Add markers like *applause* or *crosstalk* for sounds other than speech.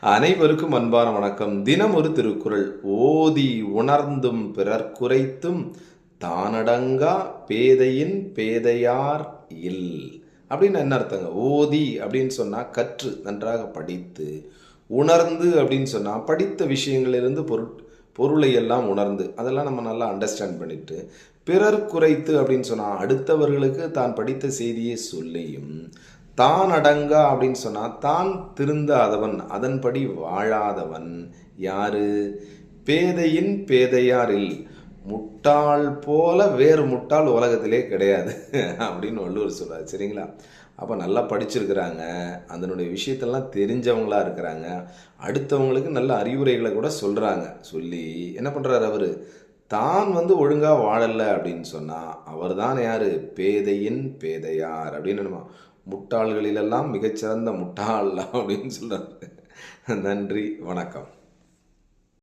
அனைவருக்கும் அன்பான வணக்கம். தினம் ஒரு திருக்குறள். ஓதி உணர்ந்தும் பிறர் குறைத்தும் தானடங்கா பேதையின் பேதையார் இல். அப்படின்னு என்ன அர்த்தங்க? ஓதி அப்படின்னு சொன்னால் கற்று நன்றாக படித்து உணர்ந்து அப்படின்னு சொன்னால் படித்த விஷயங்களிலிருந்து பொருட் பொருளை எல்லாம் உணர்ந்து அதெல்லாம் நம்ம நல்லா அண்டர்ஸ்டாண்ட் பண்ணிட்டு பிறர் குறைத்து அப்படின்னு சொன்னால் அடுத்தவர்களுக்கு தான் படித்த செய்தியை சொல்லியும் தான் அடங்கா அப்படின்னு சொன்னால் தான் திருந்தாதவன் அதன்படி வாழாதவன் யாரு? பேதையின் பேதையாரில் முட்டாள் போல வேறு முட்டாள் உலகத்திலே கிடையாது *laughs* அப்படின்னு வள்ளுவர் சொல்கிறார் சரிங்களா? அப்போ நல்லா படிச்சிருக்கிறாங்க அதனுடைய விஷயத்தெல்லாம் தெரிஞ்சவங்களா இருக்கிறாங்க அடுத்தவங்களுக்கு நல்ல அறிவுரைகளை கூட சொல்கிறாங்க சொல்லி என்ன பண்ணுறாரு அவர்? தான் வந்து ஒழுங்காக வாழலை அப்படின்னு சொன்னால் அவர் தான் யார்? பேதையின் பேதையார் அப்படின்னு நம்ம முட்டாள்களிலெல்லாம் மிகச்சிறந்த முட்டாள் அப்படின்னு சொல்கிறாரு நன்றி வணக்கம்.